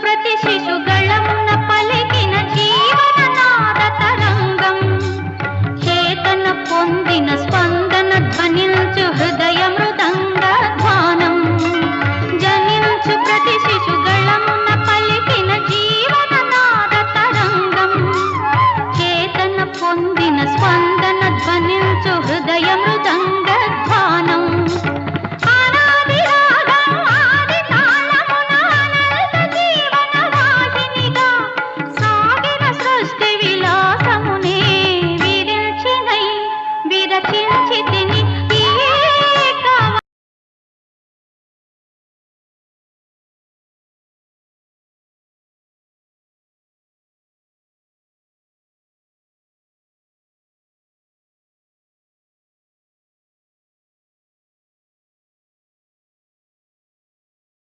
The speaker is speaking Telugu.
ప్రతి శిశు గళమున పలికిన జీవననాద తరంగం చేతన పొందిన స్పందన ధ్వనించు హృదయ మృదంగ ధ్వానం. జనించు ప్రతి శిశు గళమున పలికిన జీవననాద తరంగం చేతన పొందిన స్పందన ధ్వనించు హృదయ మృదంగ